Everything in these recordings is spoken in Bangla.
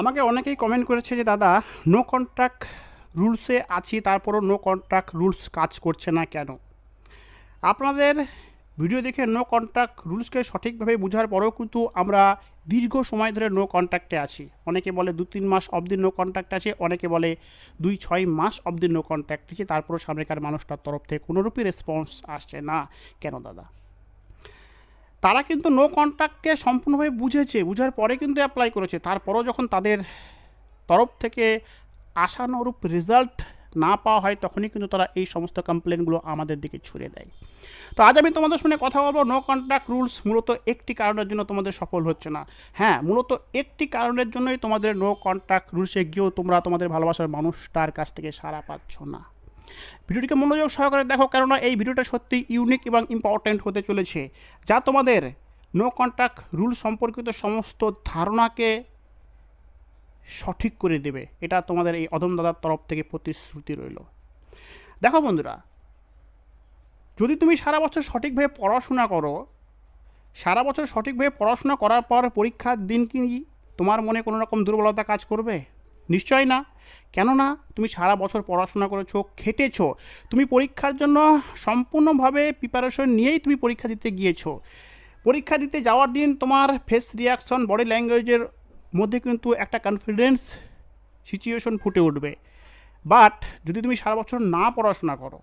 আমাকে অনেকেই কমেন্ট করেছে যে, দাদা নো কন্ট্রাক্ট রুলসে আছি, তারপরও নো কন্ট্রাক্ট রুলস কাজ করছে না কেন? আপনাদের ভিডিও দেখে নো কন্ট্রাক্ট রুলসকে সঠিকভাবে বোঝার পরেও কিন্তু আমরা দীর্ঘ সময় ধরে নো কন্ট্রাক্টে আছি। অনেকে বলে দু তিন মাস অবধি নো কন্ট্রাক্ট আছে, অনেকে বলে দুই ছয় মাস অবধি নো কন্ট্রাক্ট আছে, তারপরও সামনেকার মানুষটার তরফ থেকে কোনোরূপই রেসপন্স আসছে না। কেন, দাদা? তারা কিন্তু নো কন্ট্রাক্টকে সম্পূর্ণভাবে বুঝেছে, বুঝার পরে কিন্তু অ্যাপ্লাই করেছে। তারপরও যখন তাদের তরফ থেকে আশানুরূপ রেজাল্ট না পাওয়া হয়, তখনই কিন্তু তারা এই সমস্ত কমপ্লেনগুলো আমাদের দিকে ছুড়ে দেয়। তো আজ আমি তোমাদের সঙ্গে কথা বলব নো কন্ট্রাক্ট রুলস মূলত একটি কারণের জন্য তোমাদের সফল হচ্ছে না। হ্যাঁ মূলত একটি কারণের জন্যই তোমাদের নো কন্ট্রাক্ট রুলসে গিয়েও তোমরা তোমাদের ভালোবাসার মানুষটার কাছ থেকে সাড়া পাচ্ছ না। ভিডিওটিকে মনোযোগ সহকারে দেখো, কেননা এই ভিডিওটা সত্যি ইউনিক এবং ইম্পর্ট্যান্ট হতে চলেছে। যা তোমাদের নো কন্ট্রাক্ট রুল সম্পর্কিত সমস্ত ধারণাকে সঠিক করে দেবে। এটা তোমাদের এই অদম দাদার তরফ থেকে প্রতিশ্রুতি রইল। দেখো বন্ধুরা, যদি তুমি সারা বছর সঠিকভাবে পড়াশোনা করো, সারা বছর সঠিকভাবে পড়াশোনা করার পর পরীক্ষার দিন কি তোমার মনে কোনো রকম দুর্বলতা কাজ করবে? নিশ্চয়ই না। কেননা, তুমি সারা বছর পড়াশোনা করেছ, খেটেছো। তুমি পরীক্ষার জন্য সম্পূর্ণভাবে প্রিপারেশন নিয়েই তুমি পরীক্ষা দিতে গিয়েছো। পরীক্ষা দিতে যাওয়ার দিন তোমার ফেস রিয়াকশন বডি ল্যাঙ্গুয়েজের মধ্যে কিন্তু একটা কনফিডেন্স সিচুয়েশন ফুটে উঠবে। বাট যদি তুমি সারা বছর না পড়াশোনা করো,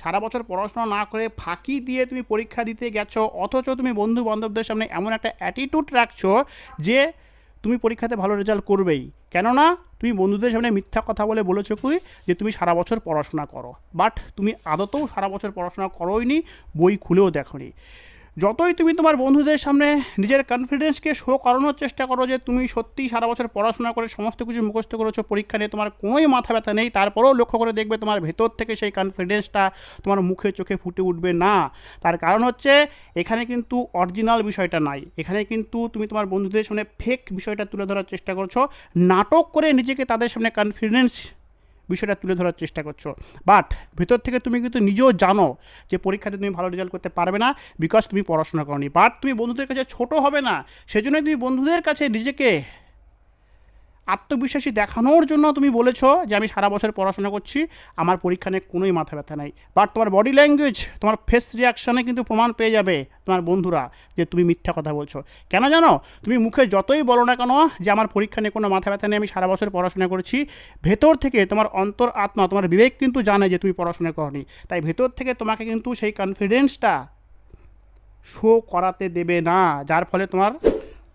সারা বছর পড়াশোনা না করে ফাঁকি দিয়ে তুমি পরীক্ষা দিতে গেছো, অথচ তুমি বন্ধু বান্ধবদের সামনে এমন একটা অ্যাটিটিউড রাখছো যে তুমি পরীক্ষাতে ভালো রেজাল্ট করবেই। কেননা, তুমি বন্ধুদের সামনে মিথ্যা কথা বলে বলেছ কুই যে তুমি সারা বছর পড়াশোনা করো। বাট তুমি আদতেও সারা বছর পড়াশোনা করোইনি, বই খুলেও দেখোনি। যতই তুমি তোমার বন্ধুদের সামনে নিজের কনফিডেন্সকে শো করানোর চেষ্টা করো যে তুমি সত্যিই সারা বছর পড়াশোনা করে সমস্ত কিছু মুখস্থ করেছ, পরীক্ষা নিয়ে তোমার কোনোই মাথা ব্যথা নেই, তারপরেও লক্ষ্য করে দেখবে তোমার ভেতর থেকে সেই কনফিডেন্সটা তোমার মুখে চোখে ফুটে উঠবে না। তার কারণ হচ্ছে এখানে কিন্তু অরিজিনাল বিষয়টা নাই। এখানে কিন্তু তুমি তোমার বন্ধুদের সামনে ফেক বিষয়টা তুলে ধরার চেষ্টা করছ। নাটক করে নিজেকে তাদের সামনে কনফিডেন্স বিষয়টা তুলে ধরার চেষ্টা করছ। বাট ভেতর থেকে তুমি কিন্তু নিজেও জানো যে পরীক্ষাতে তুমি ভালো রেজাল্ট করতে পারবে না বিকজ তুমি পড়াশোনা করনি। বাট তুমি বন্ধুদের কাছে ছোট হবে না। সেজন্য তুমি বন্ধুদের কাছে নিজেকে আত্মবিশ্বাসী দেখানোর জন্য তুমি বলেছ যে আমি সারা বছর পড়াশোনা করছি, আমার পরীক্ষা নিয়ে কোনোই মাথা ব্যথা নাই। বাট তোমার বডি ল্যাঙ্গুয়েজ তোমার ফেস রিয়াকশানে কিন্তু প্রমাণ পেয়ে যাবে তোমার বন্ধুরা যে তুমি মিথ্যা কথা বলছো। কেন জানো? তুমি মুখে যতই বলো না কেন যে আমার পরীক্ষা নিয়ে কোনো মাথা ব্যথা নেই, আমি সারা বছর পড়াশোনা করেছি, ভেতর থেকে তোমার অন্তর আত্মা, তোমার বিবেক কিন্তু জানে যে তুমি পড়াশোনা করনি। তাই ভেতর থেকে তোমাকে কিন্তু সেই কনফিডেন্সটা শো করাতে দেবে না, যার ফলে তোমার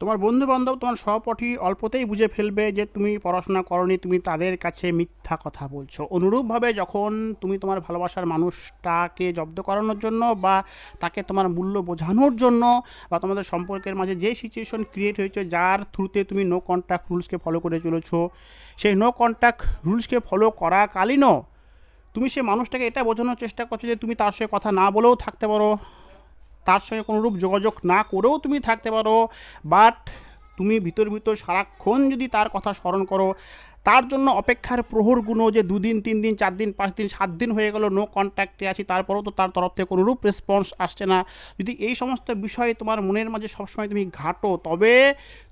তোমার বন্ধু বান্ধব তোমার সহপাঠী অল্পতেই বুঝে ফেলবে যে তুমি পড়াশোনা করনি, তুমি তাদের কাছে মিথ্যা কথা বলছো। অনুরূপভাবে যখন তুমি তোমার ভালোবাসার মানুষটাকে জব্দ করানোর জন্য বা তাকে তোমার মূল্য বোঝানোর জন্য বা তোমাদের সম্পর্কের মাঝে যে সিচুয়েশন ক্রিয়েট হয়েছে, যার থ্রুতে তুমি নো কন্ট্যাক্ট রুলসকে ফলো করে চলেছো, সেই নো কন্ট্যাক্ট রুলসকে ফলো করাকালীনও তুমি সে মানুষটাকে এটা বোঝানোর চেষ্টা করছ যে তুমি তার সঙ্গে কথা না বলেও থাকতে পারো। তার সঙ্গে কোনোরূপ যোগাযোগ না করেও তুমি থাকতে পারো। বাট তুমি ভিতর ভিতর সারাক্ষণ যদি তার কথা স্মরণ করো, তার জন্য অপেক্ষার প্রহরগুলো যে দুদিন তিন দিন চার দিন পাঁচ দিন সাত দিন হয়ে গেল নো কন্ট্যাক্টে আছি, তারপরেও তো তার তরফ থেকে কোনোরূপ রেসপন্স আসছে না। যদি এই সমস্ত বিষয়ে তোমার মনের মাঝে সবসময় তুমি ঘাটো, তবে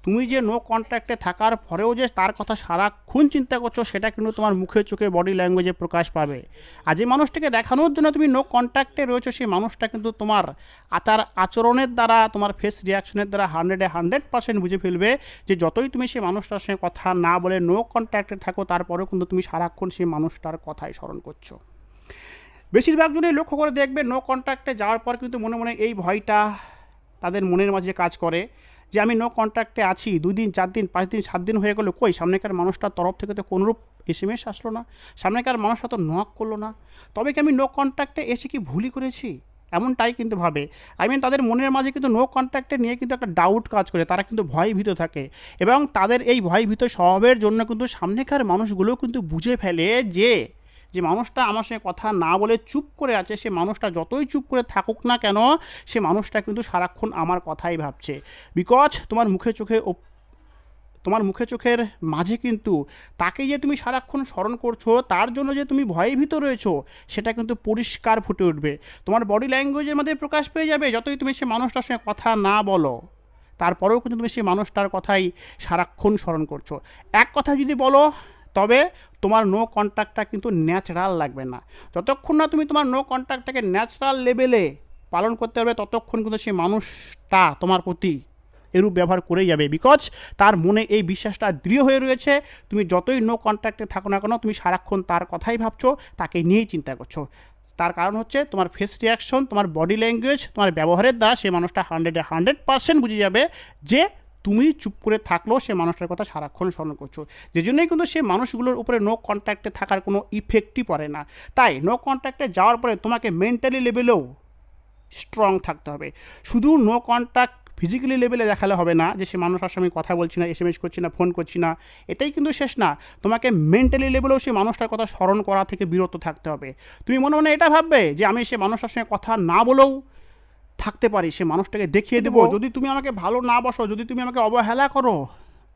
তুমি যে নো কন্ট্যাক্টে থাকার পরেও যে তার কথা সারাক্ষণ চিন্তা করছ, সেটা কিন্তু তোমার মুখে, চোখে বডি ল্যাঙ্গুয়েজে প্রকাশ পাবে। আর যে মানুষটাকে দেখানোর জন্য তুমি নো কন্ট্যাক্টে রয়েছো, সেই মানুষটা কিন্তু তোমার আচার আচরণের দ্বারা, তোমার ফেস রিয়াকশনের দ্বারা হান্ড্রেডে হান্ড্রেড পার্সেন্ট বুঝে ফেলবে যে যতই তুমি সেই মানুষটার সঙ্গে কথা না বলে নো কন্ট্যাক্টে থাকো, তারপরেও কিন্তু তুমি সারাক্ষণ সেই মানুষটার কথাই স্মরণ করছ। বেশিরভাগ জনই লক্ষ্য করে দেখবে নো কন্ট্যাক্টে যাওয়ার পর কিন্তু মনে মনে এই ভয়টা তাদের মনের মাঝে কাজ করে। যে আমি নো কন্ট্যাক্টে আছি দুই দিন চার দিন পাঁচ দিন সাত দিন হয়ে গেলো, কই সামনেকার মানুষটার তরফ থেকে তো কোনোরূপ এস এম এস আসলো না? সামনেকার মানুষটা তো নক করল না। তবে কি আমি নো কন্ট্যাক্টে এসে কি ভুলই করেছি? এমনটাই কিন্তু ভাবে। আই মিন তাদের মনের মাঝে কিন্তু নো কন্ট্যাক্টে নিয়ে কিন্তু একটা ডাউট কাজ করে, তারা কিন্তু ভয় ভীত থাকে। এবং তাদের এই ভয় ভীত স্বভাবের জন্য কিন্তু সামনেকার মানুষগুলো কিন্তু বুঝে ফেলে যে যে মানুষটা আমার সঙ্গে কথা না বলে চুপ করে আছে, সে মানুষটা যতই চুপ করে থাকুক না কেন, সে মানুষটা কিন্তু সারাক্ষণ আমার কথাই ভাবছে। বিকজ তোমার মুখে চোখে তোমার মুখে চোখের মাঝে কিন্তু তাকে যে তুমি সারাক্ষণ স্মরণ করছ, তার জন্য যে তুমি ভয়ে ভীত রয়েছো, সেটা কিন্তু পরিষ্কার ফুটে উঠবে। তোমার বডি ল্যাঙ্গুয়েজের মধ্যে প্রকাশ পেয়ে যাবে যতই তুমি সে মানুষটার সঙ্গে কথা না বলো। তারপরেও কিন্তু তুমি সেই মানুষটার কথাই সারাক্ষণ স্মরণ করছ। এক কথা যদি বলো তবে তোমার নো কন্ট্যাক্টটা কিন্তু ন্যাচারাল লাগবে না। যতক্ষণ না তুমি তোমার নো কন্ট্যাক্টটাকে ন্যাচারাল লেভেলে পালন করতে পারবে, ততক্ষণ কিন্তু সেই মানুষটা তোমার প্রতি এরূপ ব্যবহার করেই যাবে। বিকজ তার মনে এই বিশ্বাসটা দৃঢ় হয়ে রয়েছে, তুমি যতই নো কন্ট্যাক্টে থাকো না কেন, তুমি সারাক্ষণ তার কথাই ভাবছ, তাকে নিয়েই চিন্তা করছ। তার কারণ হচ্ছে তোমার ফেস রিয়াকশন তোমার বডি ল্যাঙ্গুয়েজ তোমার ব্যবহারের দ্বারা সেই মানুষটা হান্ড্রেডে হান্ড্রেড পার্সেন্ট বুঝে যাবে যে তুমি চুপ করে থাকলেও সে মানুষটার কথা সারাক্ষণ স্মরণ করছ। যে জন্যই কিন্তু সে মানুষগুলোর উপরে নো কন্ট্যাক্টে থাকার কোনো ইফেক্টই পড়ে না। তাই নো কন্ট্যাক্টে যাওয়ার পরে তোমাকে মেন্টালি লেভেলেও স্ট্রং থাকতে হবে। শুধু নো কন্ট্যাক্ট ফিজিক্যালি লেভেলে দেখালে হবে না যে সে মানুষের সঙ্গে কথা বলছি না এস এম এস করছি না ফোন করছি না, এটাই কিন্তু শেষ না। তোমাকে মেন্টালি লেভেলেও সেই মানুষটার কথা স্মরণ করা থেকে বিরত থাকতে হবে। তুমি মনে মনে এটা ভাববে যে আমি সে মানুষটার সঙ্গে কথা না বলেও থাকতে পারি সে মানুষটাকে দেখিয়ে দেবো। যদি তুমি আমাকে ভালো না বসো যদি তুমি আমাকে অবহেলা করো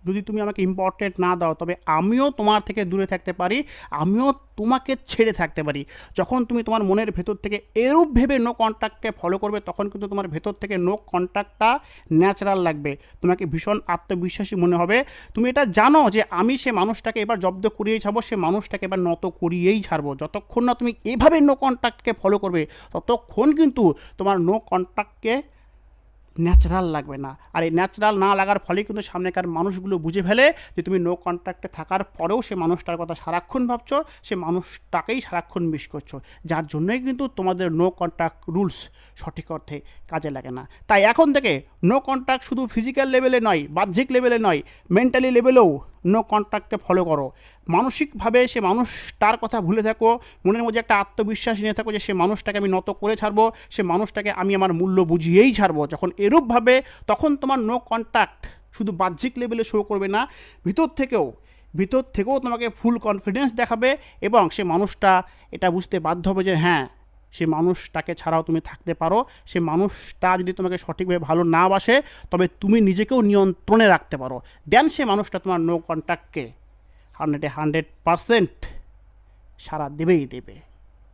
যদি তুমি আমাকে ইম্পর্টেন্ট না দাও, তবে আমিও তোমার থেকে দূরে থাকতে পারি, আমিও তোমাকে ছেড়ে থাকতে পারি। যখন তুমি তোমার মনের ভেতর থেকে এরূপ ভেবে নো কন্ট্যাক্টকে ফলো করবে, তখন কিন্তু তোমার ভেতর থেকে নো কন্ট্যাক্টটা ন্যাচারাল লাগবে। তোমাকে ভীষণ আত্মবিশ্বাসী মনে হবে। তুমি এটা জানো যে আমি সে মানুষটাকে এবার জব্দ করিয়েই ছাড়বো, সে মানুষটাকে এবার নত করিয়েই ছাড়বো। যতক্ষণ না তুমি এভাবে নো কন্ট্যাক্টকে ফলো করবে, ততক্ষণ কিন্তু তোমার নো কন্ট্যাক্টকে ন্যাচারাল লাগবে না। আর এই ন্যাচারাল না লাগার ফলে কিন্তু সামনেকার মানুষগুলো বুঝে ফেলে যে তুমি নো কন্ট্যাক্টে থাকার পরেও সে মানুষটার কথা সারাক্ষণ ভাবছ, সে মানুষটাকেই সারাক্ষণ মিস করছ। যার জন্যই কিন্তু তোমাদের নো কন্ট্যাক্ট রুলস সঠিক অর্থে কাজে লাগে না। তাই এখন থেকে নো কন্ট্যাক্ট শুধু ফিজিক্যাল লেভেলে নয়, বাহ্যিক লেভেলে নয় মেন্টালি লেভেলেও নো কন্ট্যাক্টকে ফলো করো। মানসিকভাবে সে মানুষটার কথা ভুলে থাকো, মনের মধ্যে একটা আত্মবিশ্বাস নিয়ে থাকো যে সে মানুষটাকে আমি নত করে ছাড়বো, সে মানুষটাকে আমি আমার মূল্য বুঝিয়েই ছাড়বো। যখন এরূপভাবে, তখন তোমার নো কন্ট্যাক্ট শুধু বাহ্যিক লেভেলে শো করবে না, ভিতর থেকেও ভিতর থেকেও তোমাকে ফুল কনফিডেন্স দেখাবে এবং সে মানুষটা এটা বুঝতে বাধ্য হবে যে হ্যাঁ সে মানুষটাকে ছাড়াও তুমি থাকতে পারো। সে মানুষটা যদি তোমাকে সঠিকভাবে ভালো না বাসে, তবে তুমি নিজেকেও নিয়ন্ত্রণে রাখতে পারো। দেন সে মানুষটা তোমার নো কন্ট্যাক্টকে হান্ড্রেডে হান্ড্রেড পারসেন্ট সারা দেবেই দেবে।